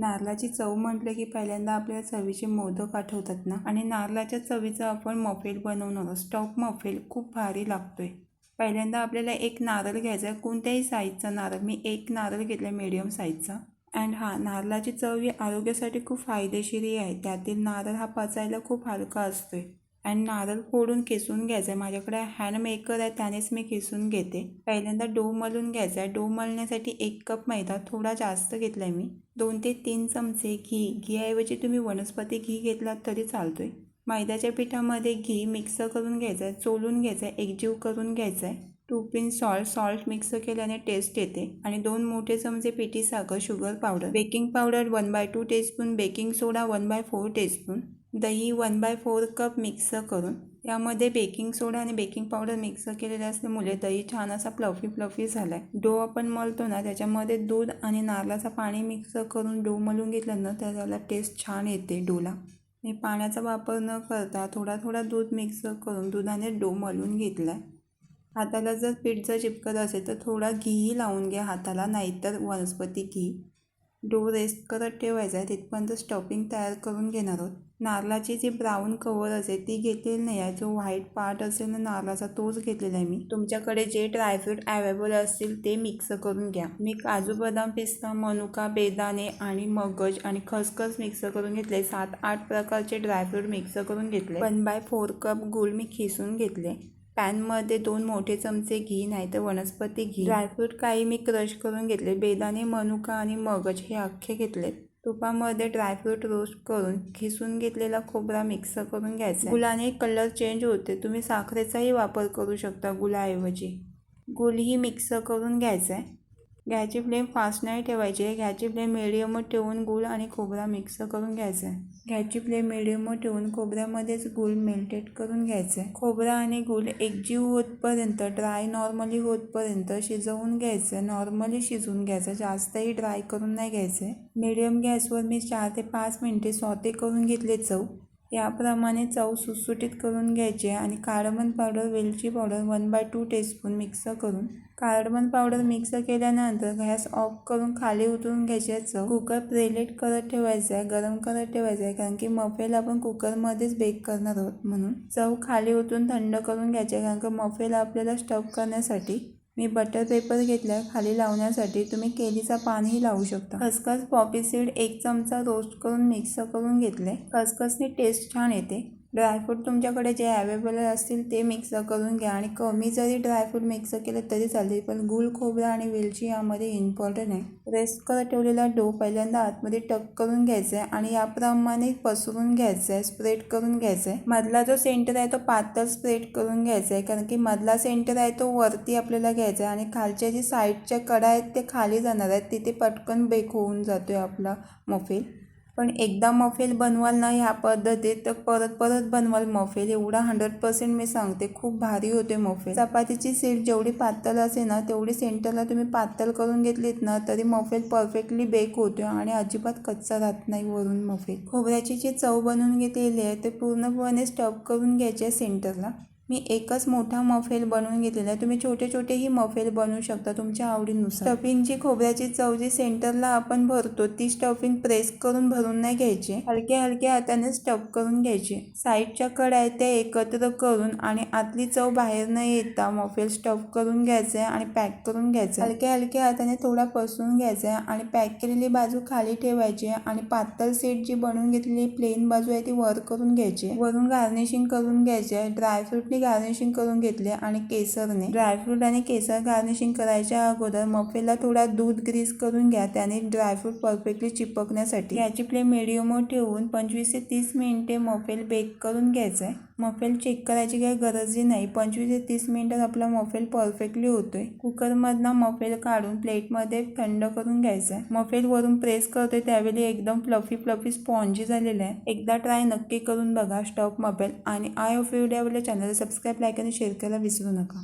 नारळाची चव म्हटलं की पहिल्यांदा आपल्याला चवीचे मोदक आठवतात ना? आणि नारळाच्या चवीचं आपण मफेल बनवणार स्टॉक मफेल खूप भारी लागतो आहे पहिल्यांदा आपल्याला एक नारळ घ्यायचा आहे. कोणत्याही साईजचा नारळ. मी एक नारळ घेतला आहे साईजचा अँड हा नारळाची चव ही आरोग्यासाठी खूप फायदेशीरही आहे. त्यातील नारळ हा पचायला खूप हलका असतो आहे आणि नारळ फोडून किसून घ्यायचा आहे माझ्याकडे हँडमेकर आहे त्यानेच मी किसून घेते. पहिल्यांदा डो मलून घ्यायचा आहे डो मलण्यासाठी एक कप मैदा थोडा जास्त घेतला आहे मी. दोन ते तीन चमचे घी. घीऐवजी तुम्ही वनस्पती घी घेतलात तरी चालतो आहे मैद्याच्या पिठामध्ये घी मिक्स करून घ्यायचं आहे चोलून घ्यायचं आहे एकजीव करून घ्यायचा आहे two pinch salt salt mix केल्याने टेस्ट येते. आणि दोन मोठे चमचे पिठी साखर sugar powder baking powder one by two teaspoon baking soda one by four teaspoon दही one by four cup mix करून. यामध्ये बेकिंग सोडा आणि बेकिंग पावडर मिक्स केलेले असल्यामुळे दही छान असा फ्लफी फ्लफी झाला आहे डो आपण मलतो ना त्याच्यामध्ये दूध आणि नारळाचं पाणी मिक्स करून डो मलून घेतलं ना त्याला टेस्ट छान येते डोला. मी पाण्याचा वापर न करता थोडा थोडा दूध मिक्स करून दुधाने डो मलून घेतला आहे हाताला जर पीठ जर चिपकत असेल तर थोडा घीही लावून घ्या हाताला नाहीतर वनस्पती घी. डो रेस्ट करत ठेवायचा आहे तिथपर्यंत स्टफिंग तयार करून घेणार आहोत. नारळाची जी ब्राऊन कवर असेल ती घेतलेली नाही आहे. जो व्हाईट पार्ट असेल ना नारळाचा तोच घेतलेला आहे मी. तुमच्याकडे जे ड्रायफ्रूट अवेलेबल असतील ते मिक्स करून घ्या. मी काजू बदाम पिस्ता मनुका बेदाणे आणि मगज आणि खसखस मिक्स करून घेतले. सात आठ प्रकारचे ड्रायफ्रूट मिक्स करून घेतले. वन बाय फोर कप गुळ मी खिसून घेतले. पॅनमध्ये दोन मोठे चमचे घी नाही तर वनस्पती घी. ड्रायफ्रूट काही मी क्रश करून घेतले. बेदाणे मनुका आणि मगज हे अख्खे घेतलेत. तुपामध्ये ड्रायफ्रूट रोस्ट करून खिसून घेतलेला खोबरा मिक्स करून घ्यायचा गुलाने कलर चेंज होते. तुम्ही साखरेचाही वापर करू शकता गुलाऐवजी. गुलही मिक्स करून घ्यायचा आहे. गॅसची फ्लेम फास्ट नाही ठेवायची. आहे गॅसची फ्लेम मिडियमवर ठेवून गूळ आणि खोबरा मिक्स करून घ्यायचा. आहे गॅसची फ्लेम मिडियमवर ठेवून खोबऱ्यामध्येच गूळ मेल्टेड करून घ्यायचं. आहे खोबरा आणि गूळ एकजीव होतपर्यंत ड्राय नॉर्मली होतपर्यंत शिजवून घ्यायचं. आहे नॉर्मली शिजवून घ्यायचं. जास्तही ड्राय करून नाही घ्यायचं. आहे मिडियम गॅसवर मी चार ते पाच मिनटे सॉते करून घेतले चव. याप्रमाणे चव सुटसुटीत करून घ्यायची आणि कार्डमन पावडर वेलची powder one by two teaspoon mix करून. कार्डमन पावडर मिक्स केल्यानंतर गॅस ऑफ करून खाली उतरून घ्यायचे कुकर प्रेलेट करत ठेवायचं आहे गरम करत ठेवायचं आहे कारण की मफेल आपण कुकरमध्येच बेक करणार आहोत म्हणून. चव खाली उतरून थंड करून घ्यायचे कारण की मफेल आपल्याला स्टफ करण्यासाठी मी बटर पेपर घेतला खाली लावण्यासाठी तुम्ही केलीचा पानही लावू शकता. खसखस पॉपी सीड एक चमचा रोस्ट करून मिक्स करून घेतले. खसखसनी टेस्ट छान येते. ड्रायफ्रूट तुमच्याकडे जे अवेलेबल असतील ते मिक्स करून घ्या. आणि कमी जरी ड्रायफ्रूट मिक्स केलं तरी चालेल पण गुळ खोबरा आणि वेलची यामध्ये इम्पॉर्टंट आहे. रेस्ट करत ठेवलेला डो पहिल्यांदा आतमध्ये टक करून घ्यायचा आहे आणि याप्रमाणे पसरून घ्यायचं आहे स्प्रेड करून घ्यायचा आहे मधला जो सेंटर आहे तो पातळ स्प्रेड करून घ्यायचा आहे कारण की मधला सेंटर आहे तो वरती आपल्याला घ्यायचा आहे आणि खालच्या जे साईडच्या कडा आहेत ते खाली जाणार आहेत तिथे पटकन बेक होऊन जातो आहे आपला मोफेल पण एकदा मफेल बनवाल ना ह्या पद्धतीत तर परत परत बनवाल मफेल. एवढा हंड्रेड पर्सेंट मी सांगते खूप भारी होते मफेल. चपातीची सीट जेवढी पातळ असे ना तेवढी सेंटरला तुम्ही पातळ करून घेतलीत ना तरी मफेल परफेक्टली बेक होते आणि अजिबात कच्चा राहत नाही वरून मफेल. खोबऱ्याची जी चव बनवून घेतलेली आहे ते पूर्णपणे स्टफ करून घ्यायचे आहे सेंटरला मी एकच मोठा मफेल बनवून घेतलेला आहे. तुम्ही छोटे छोटेही मफेल बनवू शकता तुमच्या आवडीनुसार. स्टफिंगची खोबऱ्याची चव जी सेंटरला आपण भरतो ती स्टफिंग प्रेस करून भरून नाही घ्यायची. हलक्या हलक्या हाताने स्टफ करून घ्यायची. साईडच्या कड आहे त्या एकत्र करून आणि आतली चव बाहेर न येता मफेल स्टफ करून घ्यायचं आहे आणि पॅक करून घ्यायचं. हलक्या हलक्या हाताने थोडा पसरून घ्यायचा आहे आणि पॅक केलेली बाजू खाली ठेवायची आहे आणि पातळ सेट जी बनवून घेतलेली प्लेन बाजू आहे ती वर करून घ्यायची. वरून गार्निशिंग करून घ्यायची. आहे ड्रायफ्रूटने गार्निशिंग करून घेतले आणि केसरने ड्रायफ्रूट आणि केसर गार्निशिंग करायच्या अगोदर मफेला थोडा दूध ग्रीस करून घ्या. त्याने ड्रायफ्रूट परफेक्टली चिपकण्यासाठी याची फ्लेम मिडियम ठेवून पंचवीस ते तीस मिनिटे मफेल बेक करून घ्यायचं आहे मफेल चेक करायची काही गरजही नाही. पंचवीस ते तीस मिनिटात आपला मफेल परफेक्टली होतोय. कुकरमधनं मफेल काढून प्लेटमध्ये थंड करून घ्यायचा आहे मफेल वरून प्रेस करतोय त्यावेळी एकदम फ्लफी फ्लफी स्पॉन्जी झालेला आहे. एकदा ट्राय नक्की करून बघा स्टॉप मफेल. आणि आय ऑफ व्हिडिओ आपल्या चॅनल सबस्क्राईब लाईक आणि शेअर करायला विसरू नका.